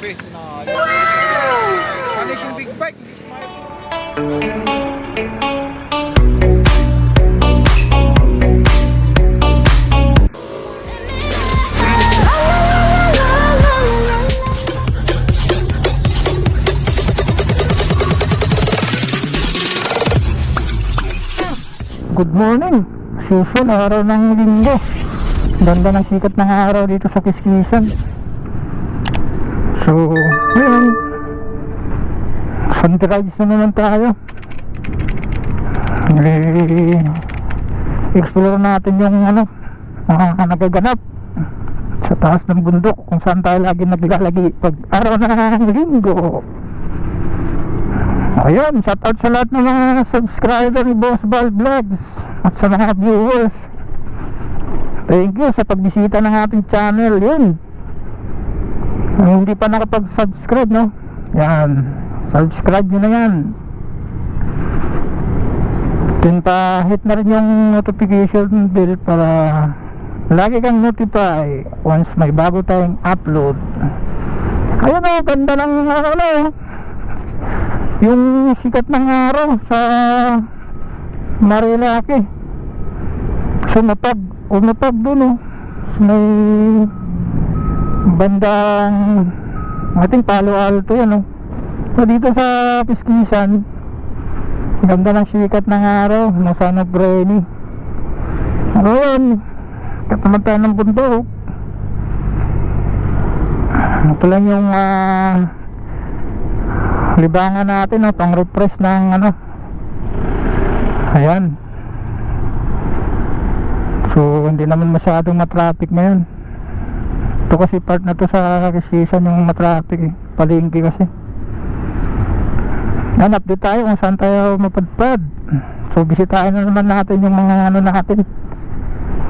Grabe. Panis yung big bike. Good morning. Usual, araw ng linggo. Ganda ng sikat ng araw dito sa Kiskisan. So, ngayon, sunrise na naman tayo. Eh, explore natin yung ano, mga nagaganap sa taas ng bundok kung saan tayo lagi naglalagi pag araw ng linggo. Ayun, shout out sa lahat ng mga subscriber ni Boss Bal Vlogs at sa mga viewers. Thank you sa pagbisita ng ating channel. Yun. Kung hindi pa nakapag-subscribe, no? Yan. Subscribe nyo na yan. Tinta hit na rin yung notification bell para lagi kang notify once may bago tayong upload. Ayun o, ganda ng ano, yung sikat ng araw sa Marilaki sumapag umapag dun oh sa may bandang ating Palo Alto yan oh so dito sa Piskisan ganda ng sikat ng araw nasa Nogreni ngayon kataman tayo ng bundok. Ito lang yung ah libangan natin no, pang refresh ng ano? Ayan. So hindi naman masyadong matraffic ngayon ito kasi part na to sa season yung matraffic eh. palengke kasi. Yan update tayo kung saan tayo mapadpad. So bisitahin na naman natin yung mga ano natin.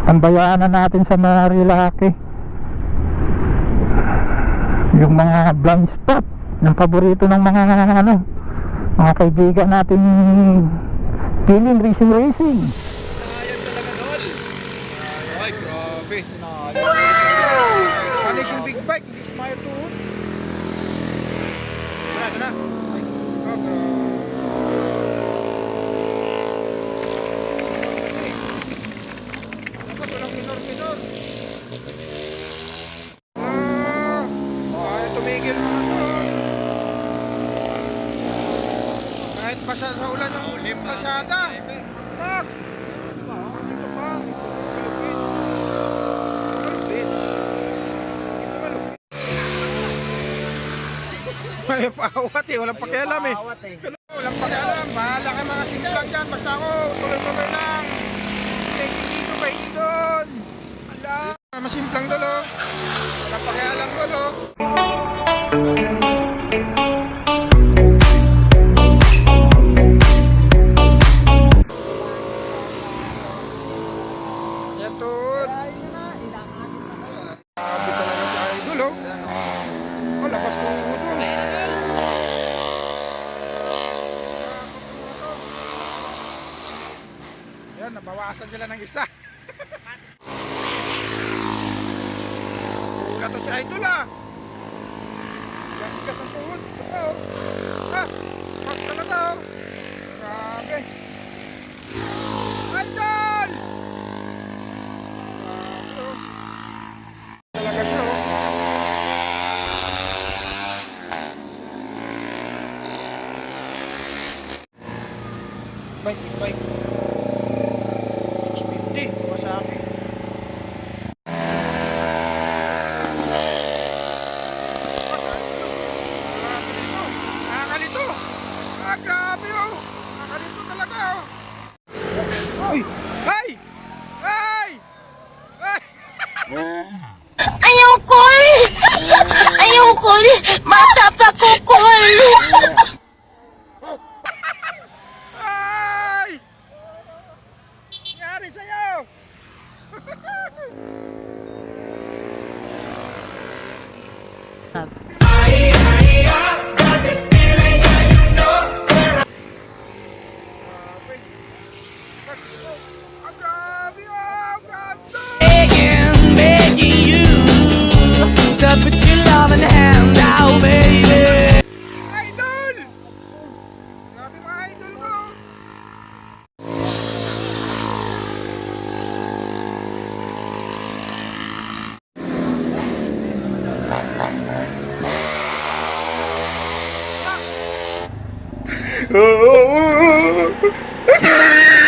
Tambayaan na natin sa Marilaki yung mga blind spot yung paborito ng mga ano mga kaibigan natin. Feeling racing racing. Ayan talaga dol. Ay, grabe, sinalo. Panis yung big bike, hindi smile tuhod. Tara, tara. Ay, oh, grabe. Minor-minor. Ah, to. Kahit basa sa ulan ng kalsada. Pak! Ito pa. Malupit. Malupit. Ito malupit. May paawat eh. Walang pakialam eh. Walang pakialam. Bahala ka mga simplang dyan. Basta ako, tuloy-tuloy lang. Sige, dito ba? Hindi doon. Ala. Masimplang dulo. Walang pakialam dulo. Yan tuon. Grabe talaga si Idol oh. Oh, lakas mo doon. Yan, nabawasan sila ng isa. Wala to si Idol ah. Gasigas ang tuhod. Ito oh. Ah, pak talaga oh. Grabe. Idol! Oh. Talaga siya oh. Bike. 650, Kawasaki. Grabe nito. Nakakalito. Ah, grabe oh. Nakakalito talaga oh. Uy! Hey! Hey! Hey! Ayoko! Ayoko! Mata pa ko, Kol! Ay! Nangyari sa'yo! Grabe. baby Idol! Grabe mga idol ko Oh, oh, oh, oh.